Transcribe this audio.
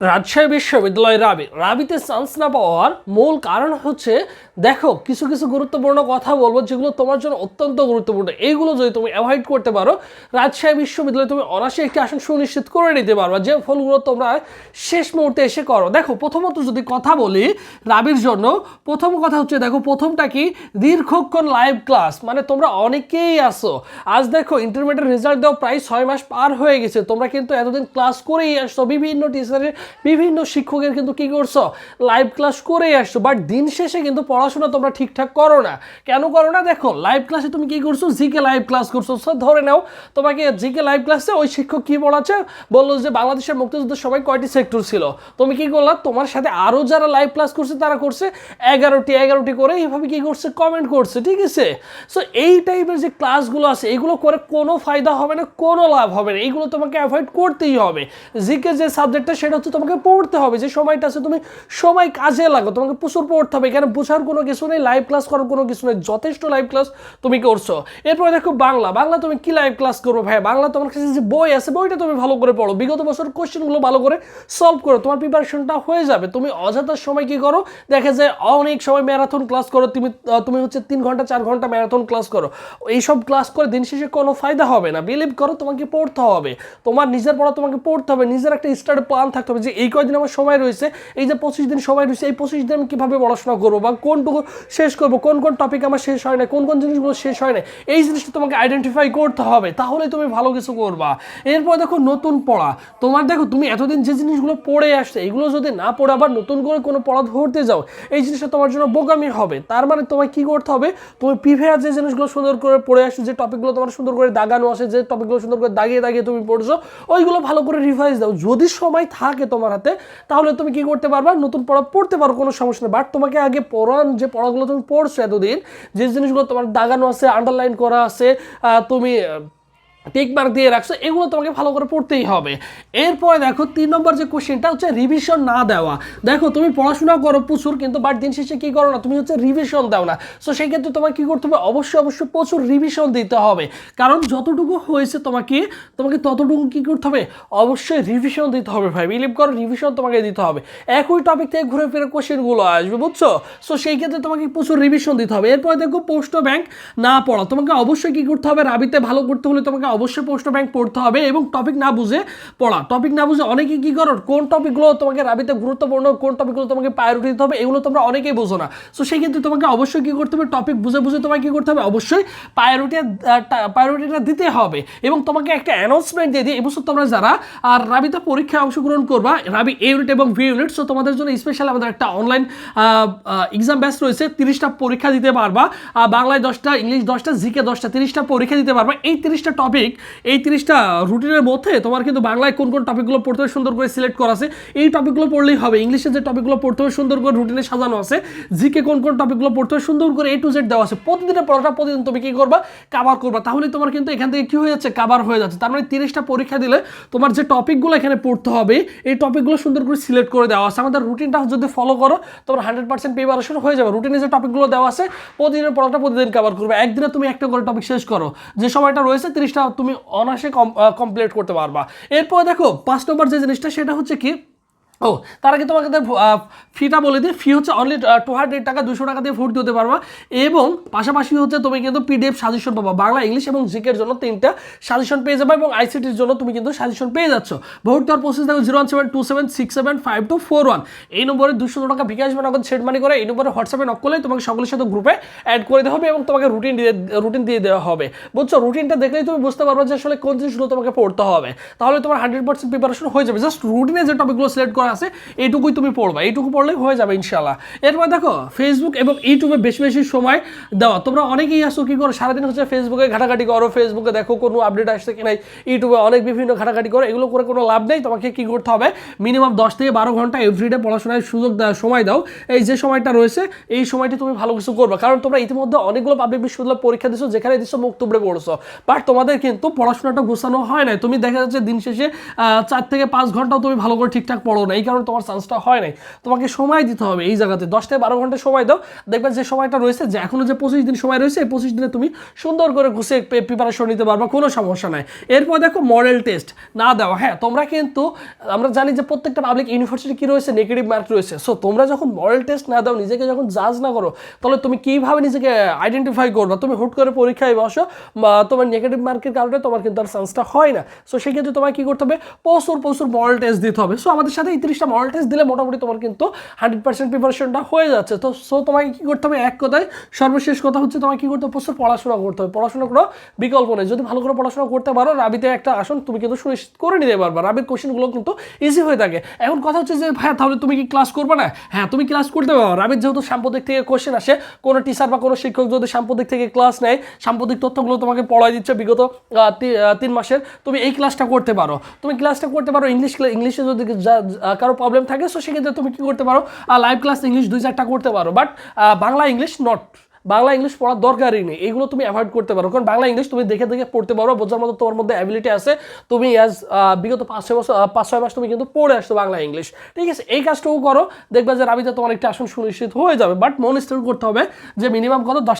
রাজশাহী বিশ্ববিদ্যালয় রাবি, রাবিতে চান্স না পাওয়ার মূল কারণ হচ্ছে, দেখো, কিছু কিছু গুরুত্বপূর্ণ কথা বলব যেগুলো তোমার জন্য অত্যন্ত গুরুত্বপূর্ণ। এইগুলো যদি তুমি অ্যাভয়েড করতে পারো, রাজশাহী বিশ্ববিদ্যালয়ে তুমি অনায়াসে একটি আসন সুনিশ্চিত করে নিতে পারবা। যে ফলগুলো তোমরা শেষ মুহূর্তে এসে করো। দেখো, প্রথমত যদি কথা বলি রাবির জন্য, প্রথম কথা হচ্ছে, দেখো, প্রথমটা কি? দীর্ঘক্ষণ লাইভ ক্লাস মানে তোমরা অনেকেই আসো আজ দেখো ইন্টারমিডিয়েট রেজাল্ট দেওয়া প্রায় ছয় মাস পার হয়ে গেছে। তোমরা কিন্তু এতদিন ক্লাস করেই আসছো। বিভিন্ন টিচারের বিভিন্ন শিক্ষকের কিন্তু কি করছ? লাইভ ক্লাস করেই আসছো বাট দিন শেষে কিন্তু পড়াশোনা তোমরা ঠিকঠাক করো না। কেন করো না? দেখো লাইভ ক্লাসে তুমি কি করছ? জিকে লাইভ ক্লাস করছ। সো ধরে নাও, তোমাকে জিকে লাইভ ক্লাসে ওই শিক্ষক কি পড়াচ্ছে? বলল যে, বাংলাদেশের মুক্তিযুদ্ধের সময় কয়টি সেক্টর ছিল? তুমি কি করলা? তোমার সাথে আরও যারা লাইভ ক্লাস করছে, তারা করছে এগারোটি এগারোটি করে। এইভাবে কি করছে? কমেন্ট করছে, ঠিক আছে? সো এই টাইপের যে ক্লাসগুলো আছে, এগুলো করে কোনো ফায়দা হবে না, কোনো লাভ হবে না। এইগুলো তোমাকে অ্যাভয়েড করতেই হবে। জিকে যে সাবজেক্টটা সেটা হচ্ছে তোমাকে পড়তে হবে, যে সময়টা আছে তুমি সময় কাজে লাগো, তোমাকে প্রচুর পড়তে হবে, এখানে বোঝার কোনো কিছু নেই লাইভ ক্লাস করার কোনো কিছু নেই, যথেষ্ট লাইভ ক্লাস তুমি করছ। এরপরে দেখো বাংলা বাংলা তুমি কি লাইভ ক্লাস করব ভাই বাংলা তোমার কাছে যে বই আছে, বইটা তুমি ভালো করে পড়ো। বিগত বছর কোশ্চেনগুলো ভালো করে সলভ করো, তোমার প্রিপারেশনটা হয়ে যাবে। তুমি অযথার সময় কি করো? দেখা যায় অনেক সময় ম্যারাথন ক্লাস করো, তুমি তুমি হচ্ছে তিন ঘণ্টা, চার ঘণ্টা ম্যারাথন ক্লাস করো। এইসব ক্লাস করে দিন শেষে কোনো ফায়দা হবে না। বিলিভ করো, তোমাকে পড়তে হবে। তোমার নিজের পড়া তোমাকে পড়তে হবে, নিজের একটা স্টার্ট প্ল্যান থাকতে হবে যে এই কয়দিন আমার সময় রয়েছে, এই যে পঁচিশ দিন সময় রয়েছে, এই পঁচিশ দিন আমি কীভাবে পড়াশোনা করব বা কোনটুকু শেষ করব, কোন কোন টপিক আমার শেষ হয় না কোন কোন জিনিসগুলো শেষ হয় না এই জিনিসটা তোমাকে আইডেন্টিফাই করতে হবে, তাহলে তুমি ভালো কিছু করবা। এরপর দেখো নতুন পড়া, তোমার দেখো তুমি এতদিন যে জিনিসগুলো পড়ে আসছে, এগুলো যদি না পড়ে আবার নতুন করে কোনো পড়া ধরতে যাও, এই জিনিসটা তোমার জন্য বোকামি হবে। তার মানে তোমায় কি করতে হবে, তুমি প্রিভিয়াস যে জিনিসগুলো সুন্দর করে পড়ে আসছো, যে টপিকগুলো তোমার সুন্দর করে দাগানো আসে যে টপিকগুলো সুন্দর করে দাগিয়ে দাগিয়ে তুমি পড়ছো, ওইগুলো ভালো করে রিভাইজ দাও। যদি সময় থাকে তোমার হাতে, তাহলে তুমি কি করতে পারবা? নতুন পড়া পড়তে পারো, কোনো সমস্যা নেই। বাট তোমাকে আগে পড়ান যে পড়াগুলো তুমি পড়ছো এতদিন, যে জিনিসগুলো তোমার দাগানো আছে আন্ডারলাইন করা আছে তুমি আহ, টিক মার্ক দিয়ে রাখছো এগুলো তোমাকে ভালো করে পড়তেই হবে। এরপরে দেখো তিন নম্বর যে কোশ্চেনটা হচ্ছে রিভিশন না দেওয়া। দেখো তুমি পড়াশোনা করো প্রচুর কিন্তু বাট দিন শেষে কি করো না তুমি হচ্ছে রিভিশন দাও না। সো সেই ক্ষেত্রে তোমাকে কি করতে হবে? অবশ্যই অবশ্যই প্রচুর রিভিশন দিতে হবে। কারণ যতটুকু হয়েছে তোমাকে তোমাকে ততটুকু কি করতে হবে? অবশ্যই রিভিশন দিতে হবে ভাই। বিলিভ করো রিভিশন তোমাকে দিতে হবে। একই টপিক থেকে ঘুরে ফিরে কোশ্চেনগুলো আসবে বুঝছ? সো সেই ক্ষেত্রে তোমাকে প্রচুর রিভিশন দিতে হবে। এরপরে দেখো পোস্ট ব্যাংক না পড়া। তোমাকে অবশ্যই কী করতে হবে? রাবিতে ভালো করতে হলে তোমাকে অবশ্যই পোস্ট ব্যাংক পড়তে হবে এবং টপিক না বুঝে পড়া। টপিক না বুঝে অনেকে কি করো, কোন টপিকগুলো তোমাকে রাবিতে গুরুত্বপূর্ণ, কোন টপিকগুলো তোমাকে প্রায়োরিটি দিতে হবে, এগুলো তোমরা অনেকেই বোঝো না। সো সেই ক্ষেত্রে তোমাকে অবশ্যই কী করতে হবে টপিক বুঝে বুঝে তোমাকে কী করতে হবে, অবশ্যই প্রায়োরিটি প্রায়োরিটিটা দিতে হবে। এবং তোমাকে একটা অ্যানাউন্সমেন্ট দিয়ে দিই এবছর তোমরা যারা আর রাবিতে পরীক্ষায় অংশগ্রহণ করবা, রাবি এ ইউনিট এবং ভি ইউনিট সো তোমাদের জন্য স্পেশাল আমাদের একটা অনলাইন এক্সাম ব্যাচ রয়েছে, তিরিশটা পরীক্ষা দিতে পারবা। বাংলায় দশটা, ইংলিশ দশটা জিকে দশটা, তিরিশটা পরীক্ষা দিতে পারবা। এই তিরিশটা টপিক এই তিরিশটা রুটিনের মধ্যে তোমার কিন্তু বাংলায় কোন কোন টপিকগুলো পড়তে হবে সুন্দর করে সিলেক্ট করা আছে। এই টপিকগুলো পড়লেই হবে। ইংলিশে যে টপিকগুলো পড়তে হবে সুন্দর করে রুটিনে সাজানো আছে। জিকে কোন কোন টপিকগুলো পড়তে হবে সুন্দর করে এ টু জেড দেওয়া আছে। প্রতিদিনের পড়াটা প্রতিদিন তুমি কি করবা? কাবার করবা। তাহলে তোমার কিন্তু এখান থেকে কি হয়ে যাচ্ছে? কাবার হয়ে যাচ্ছে। তার মানে তিরিশটা পরীক্ষা দিলে তোমার যে টপিকগুলো এখানে পড়তে হবে, এই টপিকগুলো সুন্দর করে সিলেক্ট করে দেওয়া আছে। আমাদের রুটিনটা যদি ফলো করো, তোমার হান্ড্রেড পার্সেন্ট প্রিপারেশন হয়ে যাবে। রুটিনে যে টপিকগুলো দেওয়া আছে, প্রতিদিনের পড়াটা প্রতিদিন কাবার করবে। একদিনে তুমি একটা করে টপিক শেষ করো। যে সময়টা রয়েছে, তিরিশটা তুমি অনায়াসে কমপ্লিট করতে পারবা। এরপর দেখো পাঁচ নম্বর যে জিনিসটা সেটা হচ্ছে কি ও, তার আগে তোমাকে ফিটা বলে দিই। ফি হচ্ছে অনলি টু হান্ড্রেড টাকা, দুশো টাকা দিয়ে ভর্তি হতে পারবা। এবং পাশাপাশি হচ্ছে তুমি কিন্তু পিডিএফ সাজেশন পাবা। বাংলা ইংলিশ এবং জিকের জন্য তিনটা সাজেশন পেয়ে যাবে এবং আইসিটির জন্য তুমি কিন্তু সাজেশন পেয়ে যাচ্ছ। ভর্তি হওয়ার প্রসেস দেখো zero one seven two seven six seven five two four one এই নম্বরে দুশো টাকা বিকাশ নগদ সেট মানি করে এই নম্বরে হোয়াটসঅ্যাপে নক করলে তোমাকে সকলের সাথে গ্রুপে অ্যাড করে দেওয়া হবে এবং তোমাকে রুটিন দিয়ে রুটিন দিয়ে দেওয়া হবে। বুঝছ? রুটিনটা দেখলেই তুমি বুঝতে পারবে যে আসলে কোন জিনিসগুলো তোমাকে পড়তে হবে। তাহলে তোমার হান্ড্রেড পার্সেন্ট প্রিপারেশন হয়ে যাবে। জাস্ট রুটিনে যে টপিকগুলো সিলেক্ট করা আছে, এইটুকুই তুমি পড়বা, এইটুকু পড়লে হয়ে যাবে ইনশাল্লাহ এরপর দেখো ফেসবুক এবং ইউটিউবে বেশি বেশি সময় দেওয়া। তোমরা অনেকেই আসো কি করো, সারাদিন হচ্ছে ফেসবুকে ঘাটাঘাটি করো ফেসবুকে দেখো কোনো আপডেট আসছে কি নাই ইউটিউবে অনেক বিভিন্ন ঘাটাঘাটি করো, এগুলো করে কোনো লাভ নেই, তোমাকে কি করতে হবে? মিনিমাম দশ থেকে বারো ঘণ্টা এভরিডে পড়াশোনায় সুযোগ সময় দাও। এই যে সময়টা রয়েছে, এই সময়টি তুমি ভালো কিছু করবে। কারণ তোমরা ইতিমধ্যে অনেকগুলো পাবলিক বিশ্ববিদ্যালয় পরীক্ষা দিচ্ছ যেখানে দিচ্ছ মুক্তব্রে পড়ছো। বাট তোমাদের কিন্তু পড়াশোনাটা গোছানো হয় না তুমি দেখা যাচ্ছে দিন শেষে চার থেকে পাঁচ ঘন্টাও তুমি ভালো করে ঠিকঠাক পড়ো না এই কারণে তোমার চান্সটা হয় নাই। তোমাকে সময় দিতে হবে এই জায়গাতে। দশ থেকে বারো ঘণ্টা সময় দাও। দেখবে যে সময়টা রয়েছে যে এখনও যে পঁচিশ দিন সময় রয়েছে, এই পঁচিশ দিনে তুমি সুন্দর করে ঘুষে প্রিপারেশন নিতে পারবা, কোনো সমস্যা নাই। এরপর দেখো মডেল টেস্ট না দেওয়া। হ্যাঁ তোমরা কিন্তু, আমরা জানি যে প্রত্যেকটা পাবলিক ইউনিভার্সিটি কি রয়েছে? নেগেটিভ মার্ক রয়েছে। সো তোমরা যখন মডেল টেস্ট না দাও, নিজেকে যখন জাজ না করো, তাহলে তুমি কীভাবে নিজেকে আইডেন্টিফাই করবা? তুমি হুট করে পরীক্ষায় বসো বা তোমার নেগেটিভ মার্কের কারণে তোমার কিন্তু আর চান্সটা হয় না। সো সেক্ষেত্রে তোমার কি করতে হবে? প্রচুর প্রচুর মডেল টেস্ট দিতে হবে। সো আমাদের সাথে এই তিরিশটা মডেল টেস্ট দিলে মোটামুটি তোমার কিন্তু হান্ড্রেড পার্সেন্ট প্রিপারেশনটা হয়ে যাচ্ছে। তো সো তোমাকে কী করতে হবে? এক কথায় সর্বশেষ কথা হচ্ছে তোমাকে কী করতে হবে? প্রচুর পড়াশোনা করতে হবে। পড়াশোনা করো বিকল্প নেই। যদি ভালো করে পড়াশোনা করতে পারো, রাবিতে একটা আসন তুমি কিন্তু সুনিশ্চিত করে নিতে পারবা। রাবির কোশ্চেনগুলো কিন্তু ইজি হয়ে থাকে। এখন কথা হচ্ছে যে ভাই তাহলে তুমি কি ক্লাস করবে না? হ্যাঁ তুমি ক্লাস করতে পারো। রাবির যেহেতু সাম্প্রতিক থেকে কোশ্চেন আসে, কোনো টিচার বা কোনো শিক্ষক যদি সাম্প্রতিক থেকে ক্লাস নেয়, সাম্প্রতিক তথ্যগুলো তোমাকে পড়াই দিচ্ছে বিগত তিন মাসের, তুমি এই ক্লাসটা করতে পারো। তুমি ক্লাসটা করতে পারো ইংলিশ ইংলিশে যদি কারও প্রবলেম থাকে সো সেক্ষেত্রে তুমি কি করতে পারো? লাইভ ক্লাস ইংলিশ দুই চারটা করতে পারো। But Bangla English not Bangla English পড়ার দরকারই নেই। এগুলো তুমি অ্যাভয়েড করতে পারো। কারণ বাংলা ইংলিশ তুমি দেখে দেখে পড়তে পারো। বোঝার মতো তোমার মধ্যে অ্যাবিলিটি আছে। তুমি অ্যাজ বিগত পাঁচ ছয় বছর পাঁচ ছয় মাস তুমি কিন্তু পড়ে আসছো বাংলা ইংলিশ ঠিক আছে? এই কাজটুকু করো। দেখবে যে রাবিতে তোমার একটা আসন সুনিশ্চিত হয়ে যাবে। বাট মন স্থির করতে হবে যে মিনিমাম কত? দশ